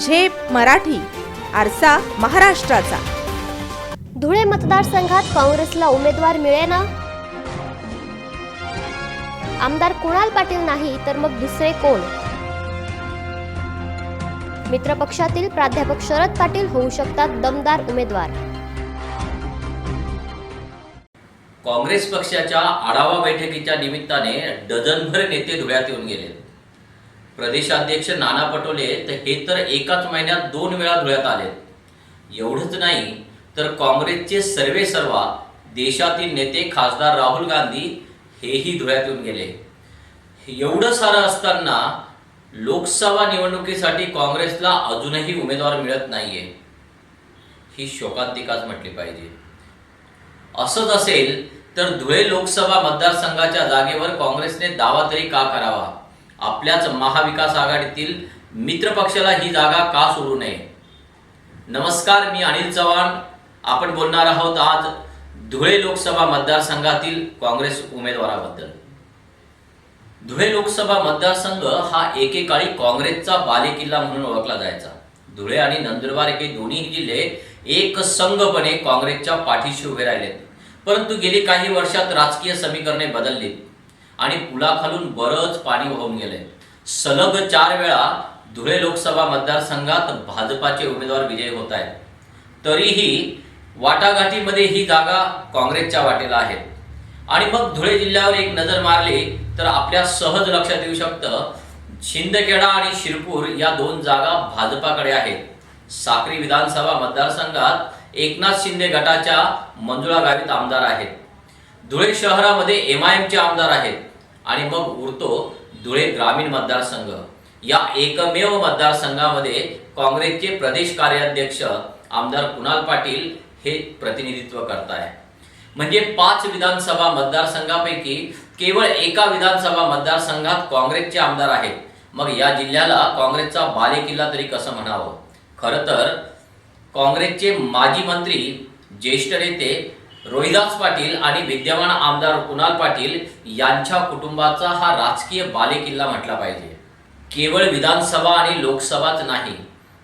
झेप मराठी आरसा महाराष्ट्राचा. धुळे मतदारसंघात काँग्रेसला उमेदवार मिळेना? आमदार कुणाल पाटील नाही तर मग दुसरे कोण? मित्रपक्षातील प्राध्यापक शरद पाटील होऊ शकतात दमदार उमेदवार. काँग्रेस पक्षाच्या आढावा बैठकीच्या निमित्ताने डझनभर नेते धुळ्यात येऊन गेले प्रदेशाध्यक्ष नाना पटोले तर हे तर एकाच महिन्यात दोन वेळा धुळ्यात आले. एवढंच नाही तर काँग्रेसचे सर्वे सर्वा देशातील नेते खासदार राहुल गांधी हेही धुळ्यात येऊन गेले. एवढं सारं असताना लोकसभा निवडणुकीसाठी काँग्रेसला अजूनही उमेदवार मिळत नाहीये. ही शोकांतिकाच म्हटली पाहिजे. असंच असेल तर धुळे लोकसभा मतदारसंघाच्या जागेवर काँग्रेसने दावा तरी का करावा? आपल्याच महाविकास आघाडीतील मित्रपक्षाला ही जागा का सोडू नये? नमस्कार मी अनिल चव्हाण. आपण बोलणार आहोत आज धुळे लोकसभा मतदारसंघातील काँग्रेस उमेदवाराबद्दल. धुळे लोकसभा मतदारसंघ हा एकेकाळी काँग्रेसचा बालेकिल्ला म्हणून ओळखला जायचा. धुळे आणि नंदुरबार हे दोन्ही जिल्हे एक संघपणे काँग्रेसच्या पाठीशी उभे राहिलेत. परंतु गेली काही वर्षात राजकीय समीकरणे बदलली आणि पुलाखालून बरंच पाणी वाहून गेलंय. सलग चार वेळा धुळे लोकसभा मतदारसंघात भाजपाचे उमेदवार विजयी होत आहेत. तरीही वाटाघाटीमध्ये ही जागा काँग्रेसच्या वाटेला आहे. आणि मग धुळे जिल्ह्यावर एक नजर मारली तर आपल्या सहज लक्षात येऊ शकतं शिंदखेडा आणि शिरपूर या दोन जागा भाजपाकडे आहेत. साक्री विधानसभा मतदारसंघात एकनाथ शिंदे गटाच्या मंजुळा गावीत आमदार आहेत. धुळे शहरामध्ये एम आय एमचे आमदार आहेत. आणि मग उरतो धुळे ग्रामीण मतदारसंघ. या एकमेव मतदारसंघामध्ये काँग्रेसचे प्रदेश कार्याध्यक्ष आमदार कुणाल पाटील हे प्रतिनिधित्व करताय. म्हणजे पाच विधानसभा मतदारसंघापैकी केवळ एका विधानसभा मतदारसंघात काँग्रेसचे आमदार आहेत. मग या जिल्ह्याला काँग्रेसचा बालेकिल्ला तरी कसं म्हणावं? खरं तर काँग्रेसचे माजी मंत्री ज्येष्ठ नेते रोहिदास पाटील आणि विद्यमान आमदार कुणाल पाटील यांच्या कुटुंबाचा हा राजकीय बालेकिल्ला म्हटला पाहिजे. केवळ विधानसभा आणि लोकसभाच नाही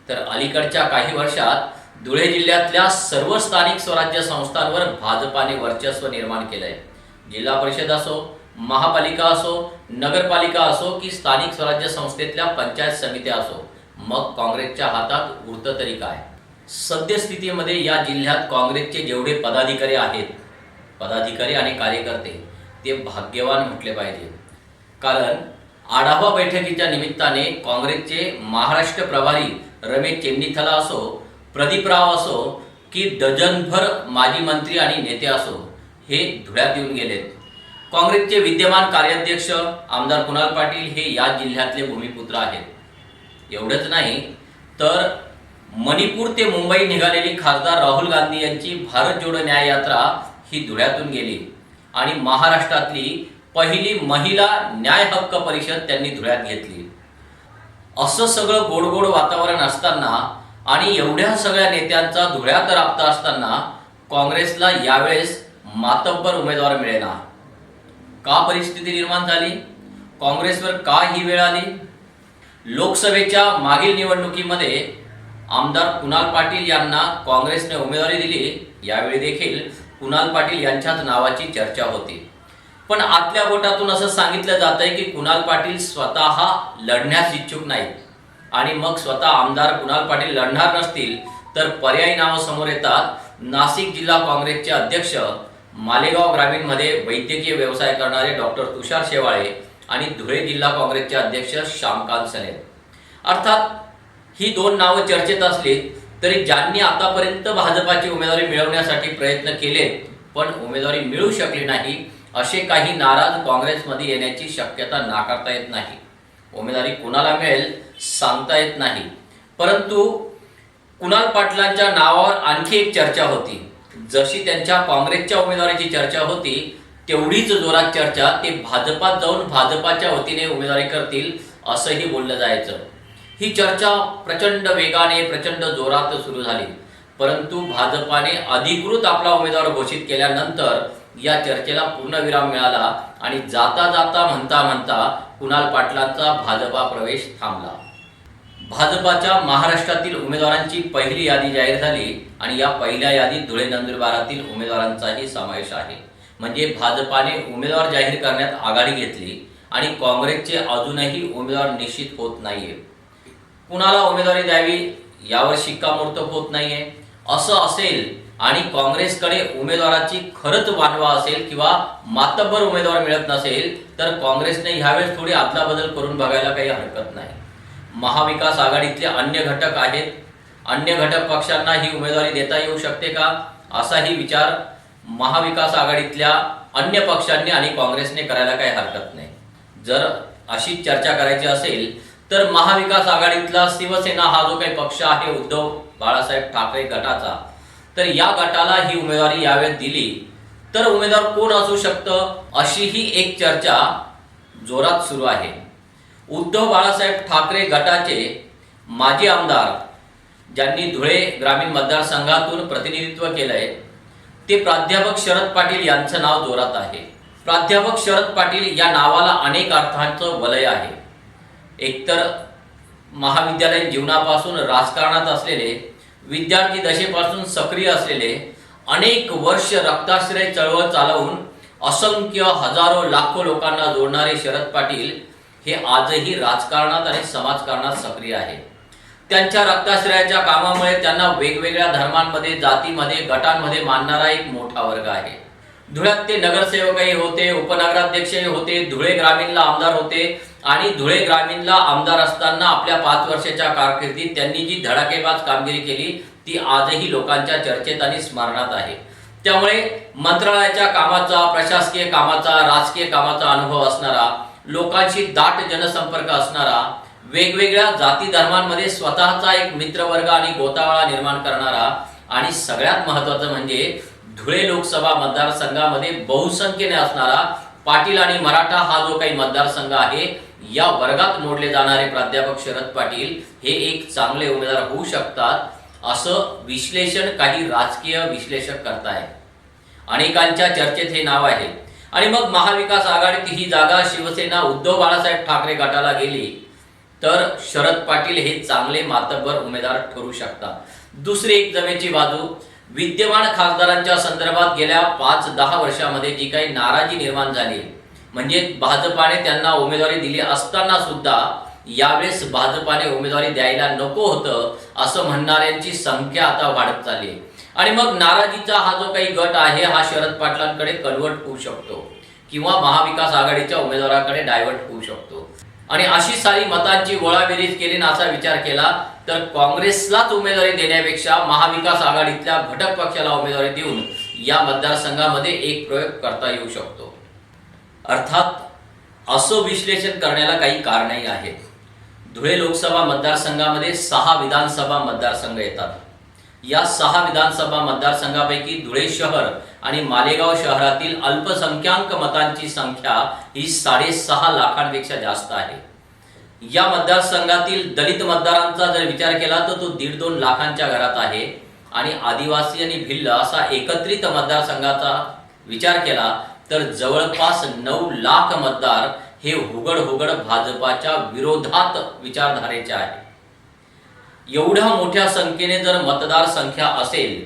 तर अलीकडच्या काही वर्षात धुळे जिल्ह्यातल्या सर्व स्थानिक स्वराज्य संस्थांवर भाजपाने वर्चस्व निर्माण केलंय. जिल्हा परिषद असो महापालिका असो नगरपालिका असो की स्थानिक स्वराज्य संस्थेतल्या पंचायत समित्या असो मग काँग्रेसच्या हातात उरतं तरी काय? सद्यस्थितीमध्ये या जिल्ह्यात काँग्रेसचे जेवढे पदाधिकारी आहेत पदाधिकारी आणि कार्यकर्ते ते भाग्यवान म्हटले पाहिजे. कारण आढावा बैठकीच्या निमित्ताने काँग्रेसचे महाराष्ट्र प्रभारी रमेश चेन्नीथला असो प्रदीपराव असो की डझनभर माजी मंत्री आणि नेते असो हे धुळ्यात येऊन गेलेत. काँग्रेसचे विद्यमान कार्याध्यक्ष आमदार कुणाल पाटील हे या जिल्ह्यातले भूमिपुत्र आहेत. एवढंच नाही तर मणिपूर ते मुंबई निघालेली खासदार राहुल गांधी यांची भारत जोडो न्याय यात्रा ही धुळ्यातून गेली. आणि महाराष्ट्रातली पहिली महिला न्याय हक्क परिषद त्यांनी धुळ्यात घेतली. असं सगळं गोडगोड वातावरण असताना आणि एवढ्या सगळ्या नेत्यांचा धुळ्यात राबता असताना काँग्रेसला यावेळेस मातब्बर उमेदवार मिळेना. का परिस्थिती निर्माण झाली? काँग्रेसवर का ही वेळ आली? लोकसभेच्या मागील निवडणुकीमध्ये आमदार कुणाल पाटील यांना काँग्रेसने उमेदवारी दिली यावेळी देखील कुणाल पाटील यांच्याच नावाची चर्चा होती. पण आतल्या गोटातून असं सांगितलं जात आहे की कुणाल पाटील स्वतः लढण्यास इच्छुक नाहीत. आणि मग स्वतः आमदार कुणाल पाटील लढणार नसतील तर पर्यायी नावं समोर येतात. नाशिक जिल्हा काँग्रेसचे अध्यक्ष मालेगाव ग्रामीणमध्ये वैद्यकीय व्यवसाय करणारे डॉक्टर तुषार शेवाळे आणि धुळे जिल्हा काँग्रेसचे अध्यक्ष श्यामकांत सने. अर्थात ही दोन नावं चर्चेत असली तरी ज्यांनी आतापर्यंत भाजपाची उमेदवारी मिळवण्यासाठी प्रयत्न केले पण उमेदवारी मिळू शकली नाही असे काही नाराज काँग्रेसमध्ये येण्याची शक्यता नाकारता येत नाही. उमेदवारी कुणाला मिळेल सांगता येत नाही. परंतु कुणाल पाटलांच्या नावावर आणखी एक चर्चा होती. जशी त्यांच्या काँग्रेसच्या उमेदवारीची चर्चा होती तेवढीच जोरात चर्चा ते भाजपात जाऊन भाजपाच्या वतीने उमेदवारी करतील असंही बोललं जायचं. ही चर्चा प्रचंड वेगाने प्रचंड जोरात सुरू झाली. परंतु भाजपाने अधिकृत आपला उमेदवार घोषित केल्यानंतर या चर्चेला पूर्णविराम मिळाला आणि जाता जाता म्हणता म्हणता कुणाल पाटलांचा भाजपा प्रवेश थांबला. भाजपाच्या महाराष्ट्रातील उमेदवारांची पहिली यादी जाहीर झाली आणि या पहिल्या यादीत धुळे नंदुरबारातील उमेदवारांचाही समावेश आहे. म्हणजे भाजपाने उमेदवार जाहीर करण्यात आघाडी घेतली आणि काँग्रेसचे अजूनही उमेदवार निश्चित होत नाहीये. कुणाला उमेदवारी द्यावी यावर शिक्कामोर्तब होत नाहीये. असं असेल आणि काँग्रेसकडे उमेदवाराची खरंच वानवा असेल किंवा मातब्बर उमेदवार मिळत नसेल तर काँग्रेसने ह्यावेळेस थोडी अदलाबदल करून बघायला काही हरकत नाही. महाविकास आघाडीतले अन्य घटक आहेत. अन्य घटक पक्षांना ही उमेदवारी देता येऊ शकते का? असाही विचार महाविकास आघाडीतल्या अन्य पक्षांनी आणि काँग्रेसने करायला काही हरकत नाही. जर अशी चर्चा करायची असेल तर महाविकास आघाडीतला शिवसेना हा जो काही पक्ष आहे उद्धव बाळासाहेब ठाकरे गटाचा तर या गटाला ही उमेदवारी यावेळेस दिली. तर उमेदवार कोण असू शकतं? अशी ही एक चर्चा जोरात सुरू आहे. उद्धव बाळासाहेब ठाकरे गटाचे माजी आमदार ज्यांनी धुळे ग्रामीण मतदारसंघातून प्रतिनिधित्व केलंय ते प्राध्यापक शरद पाटील यांचं नाव जोरात आहे. प्राध्यापक शरद पाटील या नावाला अनेक अर्थांचं वलय आहे. एकतर महाविद्यालयीन जीवनापासून राजकारणात असलेले विद्यार्थी दशेपासून सक्रिय असलेले अनेक वर्ष रक्ताश्रय चळवळ चालवून असंख्य हजारो लाखो लोकांना जोडणारे शरद पाटील हे आजही राजकारणात आणि समाजकारणात सक्रिय आहे. त्यांच्या रक्ताश्रयाच्या कामामुळे त्यांना वेगवेगळ्या धर्मांमध्ये जातीमध्ये गटांमध्ये मानणारा एक मोठा वर्ग आहे. धुळ्यात ते नगरसेवकही होते उपनगराध्यक्षही होते धुळे ग्रामीणला आमदार होते आणि धुळे ग्रामीणला आमदार असताना आपल्या पाच वर्षाच्या कारकिर्दीत त्यांनी जी धडाकेबाज कामगिरी केली ती आजही लोकांच्या चर्चेत आणि स्मरणात आहे. त्यामुळे मंत्रालयाच्या कामाचा प्रशासकीय कामाचा राजकीय कामाचा अनुभव असणारा लोकांशी दाट जनसंपर्क असणारा वेगवेगळ्या जाती धर्मांमध्ये स्वतःचा एक मित्रवर्ग आणि गोतावळा निर्माण करणारा आणि सगळ्यात महत्वाचं म्हणजे धुळे लोकसभा मतदारसंघामध्ये बहुसंख्येने असणारा पाटील आणि मराठा हा जो काही मतदारसंघ आहे या वर्गात मोडले जाणारे प्राध्यापक शरद पाटील हे एक चांगले उमेदवार होऊ शकतात असं विश्लेषण काही राजकीय विश्लेषक करतायत अनेकांच्या चर्चेत हे नाव आहे. आणि मग महाविकास आघाडीत ही जागा शिवसेना उद्धव बाळासाहेब ठाकरे गटाला गेली तर शरद पाटील हे चांगले मातब्बर उमेदवार ठरू शकतात. दुसरी एक जमेची बाजू विद्यमान खासदारांच्या संदर्भात गेल्या पाच दहा वर्षामध्ये जी काही नाराजी निर्माण झाली म्हणजे भाजपाने त्यांना उमेदवारी दिली असताना सुद्धा यावेळेस भाजपाने उमेदवारी द्यायला नको होतं असं म्हणणाऱ्यांची संख्या आता वाढत चालली आहे. आणि मग नाराजीचा हा जो काही गट आहे हा शरद पाटलांकडे कन्वर्ट होऊ शकतो किंवा महाविकास आघाडीच्या उमेदवाराकडे डायव्हर्ट होऊ शकतो. आणि अशी सारी मतांची गोळाबेरीज केली ना असा विचार केला तर काँग्रेसलाच उमेदवारी देण्यापेक्षा महाविकास आघाडीतल्या घटक पक्षाला उमेदवारी देऊन या मतदारसंघामध्ये एक प्रयोग करता येऊ शकतो. अर्थात असं विश्लेषण करण्याला काही कारणही आहेत. धुळे लोकसभा मतदारसंघामध्ये सहा विधानसभा मतदारसंघ येतात. या सहा विधानसभा मतदारसंघापैकी धुळे शहर आणि मालेगाव शहरातील अल्पसंख्याक मतांची संख्या ही साडेसहा लाखांपेक्षा जास्त आहे. या मतदारसंघातील दलित मतदारांचा जर विचार केला तर तो दीड दोन लाखांच्या घरात आहे आणि आदिवासी आणि भिल्ल असा एकत्रित मतदारसंघाचा विचार केला तर जवळपास नऊ लाख मतदार हे हुगड हुगड भाजपाच्या विरोधात विचारधारेचे आहे. एवढ्या मोठ्या संख्येने जर मतदार संख्या असेल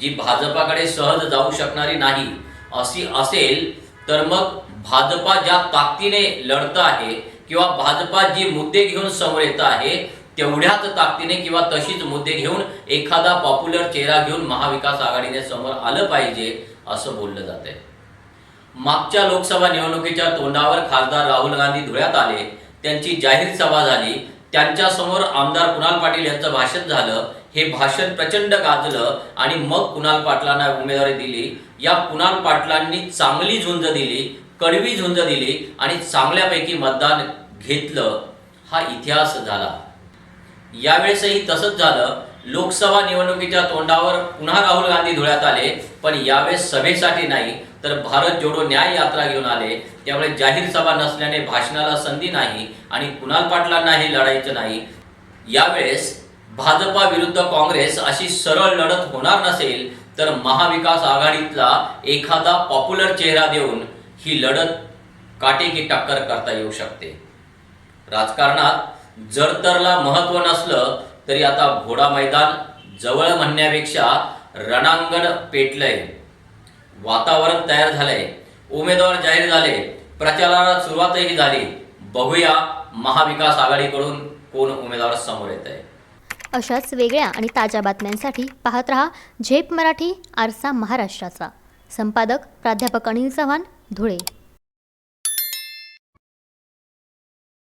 जी भाजपाकडे सहज जाऊ शकणारी नाही अशी असेल तर मग भाजपा ज्या ताकदीने लढत आहे किंवा भाजपा जी मुद्दे घेऊन समोर येत आहे तेवढ्याच ताकदीने किंवा तशीच मुद्दे घेऊन एखादा पॉप्युलर चेहरा घेऊन महाविकास आघाडीने समोर आलं पाहिजे असं बोललं जात आहे मागच्या लोकसभा निवडणुकीच्या तोंडावर खासदार राहुल गांधी धुळ्यात आले त्यांची जाहीर सभा झाली त्यांच्यासमोर आमदार कुणाल पाटील यांचं भाषण झालं हे भाषण प्रचंड गाजलं आणि मग कुणाल पाटलांना उमेदवारी दिली. या कुणाल पाटलांनी चांगली झुंज दिली कडवी झुंज दिली आणि चांगल्यापैकी मतदान घेतलं. हा इतिहास झाला. यावेळेसही तसंच झालं. लोकसभा निवडणुकीच्या तोंडावर पुन्हा राहुल गांधी धुळ्यात आले पण यावेळेस सभेसाठी नाही तर भारत जोडो न्याय यात्रा घेऊन आले त्यामुळे जाहीर सभा नसल्याने भाषणाला संधी नाही आणि कुणाल पाटलांना हे लढायचं नाही. यावेळेस भाजपा विरुद्ध काँग्रेस अशी सरळ लढत होणार नसेल तर महाविकास आघाडीतला एखादा पॉप्युलर चेहरा देऊन ही लढत काटेकी टक्कर करता येऊ शकते. राजकारणात जरतरला महत्त्व नसलं तरी आता घोडा मैदान जवळ म्हणण्यापेक्षा रणांगण पेटलंय. वातावरण तयार झालंय. उमेदवार जाहीर झाले. प्रचाराला सुरुवातही झाली. बघूया महाविकास आघाडीकडून कोण उमेदवार समोर येत आहे अशाच वेगळ्या आणि ताज्या बातम्यांसाठी पाहत रहा झेप मराठी आरसा महाराष्ट्राचा. संपादक प्राध्यापक अनिल चव्हाण धुळे.